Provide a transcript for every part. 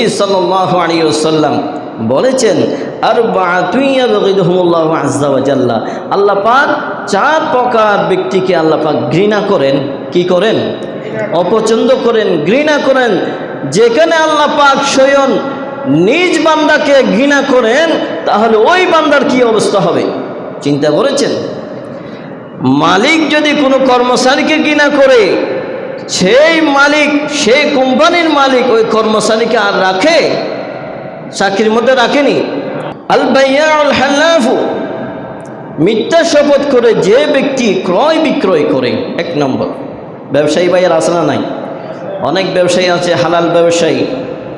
নবীজি সাল্লাহ আলী ওসাল্লাম বলেছেন আর আজ্জাওয়াজাল্লাহ আল্লাহ পাক চার প্রকার ব্যক্তিকে আল্লাহ পাক ঘৃণা করেন। কি করেন? অপছন্দ করেন, ঘৃণা করেন। যেখানে আল্লাহ পাক স্বয়ং নিজ বান্দাকে ঘৃণা করেন, তাহলে ওই বান্দার কি অবস্থা হবে? চিন্তা করেছেন? মালিক যদি কোনো কর্মচারীকে ঘৃণা করে সেই মালিক, সেই কোম্পানির মালিক ওই কর্মচারীকে আর রাখে? চাকরির মধ্যে রাখেনি? আল বাইয়াউল হাল্লাফু, মিথ্যা শপথ করে যে ব্যক্তি ক্রয় বিক্রয় করে, এক নম্বর। ব্যবসায়ী ভাইয়ের আসনা নাই? অনেক ব্যবসায়ী আছে, হালাল ব্যবসায়ী।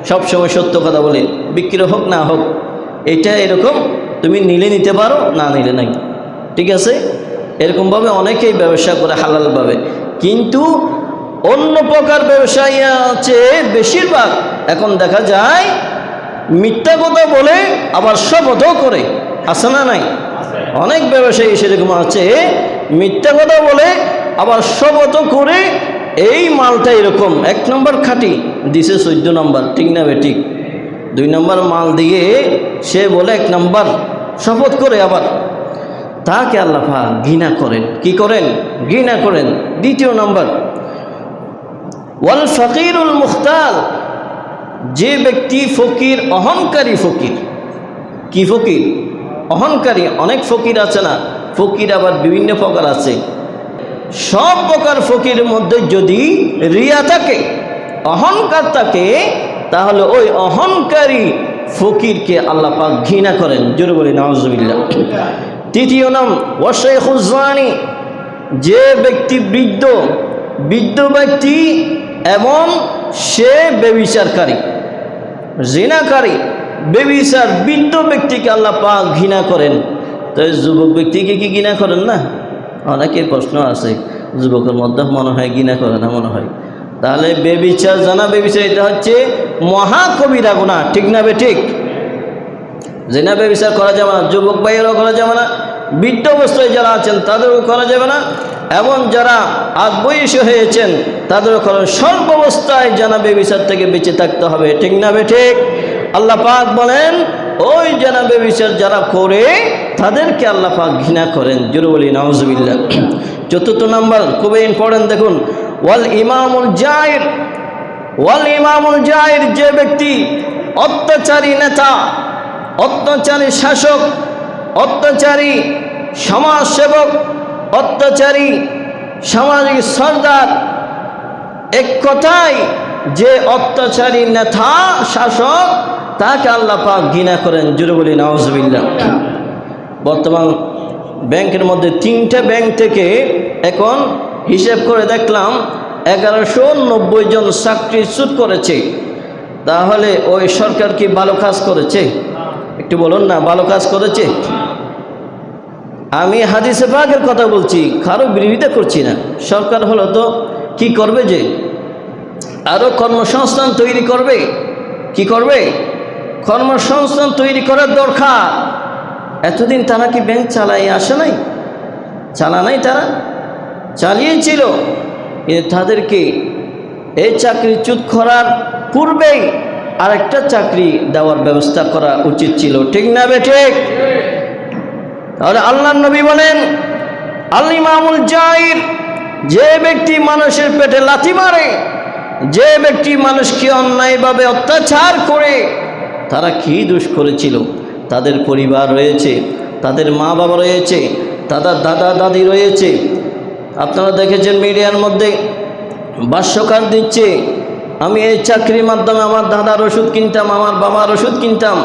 সবসময় সত্য কথা বলে, বিক্রি হোক না হোক, এটা এরকম তুমি নিলে নিতে পারো, না নিলে নাই। ঠিক আছে? এরকমভাবে অনেকেই ব্যবসা করে হালালভাবে কিন্তু অন্য প্রকার ব্যবসায়ী আছে বেশিরভাগ। এখন দেখা যায়, মিথ্যা কথা বলে আবার শপথও করে। আছে না নাই? অনেক ব্যবসায়ী সেরকম আছে, মিথ্যা কথা বলে আবার শপথও করে। এই মালটা এরকম। এক নম্বর খাটি, দিছে চোদ্দ নম্বর। ঠিক না বে ঠিক? দুই নম্বর মাল দিয়ে সে বলে এক নম্বর শপথ করে আবার। তাকে আল্লাফা ঘৃণা করেন। কি করেন? ঘৃণা করেন। দ্বিতীয় নম্বর ওয়াল ফকিরুল মুখতাল। যে ব্যক্তি ফকির, অহংকারী ফকির। কি ফকির? অহংকারী, অনেক ফকির আছে না? ফকির আবার বিভিন্ন প্রকার আছে। সব প্রকার ফকির মধ্যে যদি রিয়া থাকে, অহংকার থাকে, তাহলে ওই অহংকারী ফকিরকে আল্লাহ পাক ঘৃণা করেন। জোরে বলি নওয়াজবিল্লা তৃতীয় নাম ওয়াশেখুজানি যে ব্যক্তি বৃদ্ধ বৃদ্ধ ব্যক্তি এবং সে বেবিচারকারী, জিনাকারী, বেবিচার বৃদ্ধ ব্যক্তিকে আল্লাহ পাক ঘৃণা করেন। তাই যুবক ব্যক্তিকে কি ঘৃণা করেন না? অনেকের প্রশ্ন আছে, যুবকের মধ্যে মনে হয় ঘৃণা করে না, মনে হয়। তাহলে বেবিচার, জানা বেবিচার, এটা হচ্ছে মহাকবিরা গুণা ঠিক না বে ঠিক? জেনা বেবিচার করা যাবে না, যুবক ভাইয়েরও করা যাবে না, বৃদ্ধ অবস্থায় যারা আছেন তাদেরও করা যাবে না। এবং যারা আগ বয়সী হয়েছেন তাদের করা সর্ব অবস্থায় জানা বেবিচার থেকে বেঁচে থাকতে হবে। ঠিক না ঠিক? আল্লাহ পাক বলেন, ওই জানা বেবিচার যারা করে, তাদেরকে আল্লাহ পাক ঘৃণা করেন। জরুরি নওয়াজবিল্লা চতুর্থ নাম্বার, খুবই ইম্পর্টেন্ট দেখুন। ওয়াল ইমামুল জায়ের ওয়াল ইমামুল জায়ের যে ব্যক্তি, অত্যাচারী নেতা, অত্যাচারী শাসক, অত্যাচারী সমাজসেবক অত্যাচারী, সামাজিক সর্দার, এক কথায় যে অত্যাচারী নেতা, শাসক, তাকে আল্লাহ পাক ঘৃণা করেন জুড়ে বলি বর্তমান ব্যাংকের মধ্যে তিনটে ব্যাংক থেকে এখন হিসেব করে দেখলাম, এগারোশো নব্বই জন চাকরি চুট করেছে। তাহলে ওই সরকার কি ভালো কাজ করেছে? একটু বলুন না, ভালো কাজ করেছে? আমি হাদিসে বাগের কথা বলছি, কারও বিরোধিতা করছি না। সরকার হলো তো, কি করবে যে? আরও কর্মসংস্থান তৈরি করবে? কি করবে? কর্মসংস্থান তৈরি করার দরকার। এতদিন তারা কি ব্যাংক চালাই আসে নাই? চালা নাই তারা? চালিয়েছিল কিন্তু তাদেরকে এই চাকরি চুত করার পূর্বেই আরেকটা চাকরি দেওয়ার ব্যবস্থা করা উচিত ছিল। ঠিক না বে ঠিক? তাহলে আল্লাহ নবী বলেন, আল ইমামুল জাইর যে ব্যক্তি মানুষের পেটে লাথি মারে, যে ব্যক্তি মানুষকে অন্যায়ভাবে অত্যাচার করে, তারা কী দোষ করেছিল? তাদের পরিবার রয়েছে, তাদের মা বাবা রয়েছে, তাদের দাদা, দাদি রয়েছে। আপনারা দেখেছেন মিডিয়ার মধ্যে ভাষ্যকার দিচ্ছে, আমি এই চাকরির মাধ্যমে আমার দাদার ওষুধ কিনতাম, আমার বাবার ওষুধ কিনতাম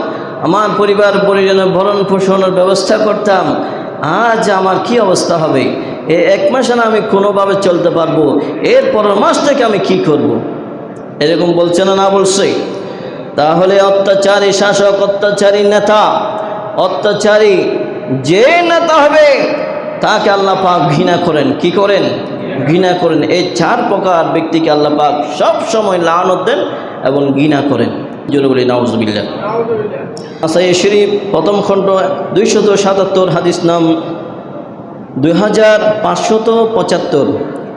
আমার পরিবার পরিজনের ভরণ পোষণের ব্যবস্থা করতাম। আজ আমার কি অবস্থা হবে? এ এক মাসে না আমি কোনোভাবে চলতে পারব। এর পরের মাস থেকে আমি কি করব। এরকম বলছে না না বলছে? তাহলে অত্যাচারী শাসক, অত্যাচারী নেতা, অত্যাচারী যে নেতা হবে, তাকে আল্লাহ পাক ঘৃণা করেন। কি করেন? ঘৃণা করেন। এই চার প্রকার ব্যক্তিকে আল্লাহ পাক সব সময় লানত দেন এবং ঘৃণা করেন। জোরে বলি আচ্ছা আসাই শরীফ, প্রথম খণ্ড, দুইশত সাতাত্তর, হাদিস নাম দুই হাজার পাঁচশত পঁচাত্তর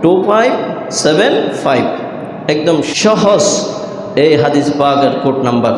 টু ফাইভ সেভেন ফাইভ একদম সহজ এই হাদিস পাকের কোট নাম্বার।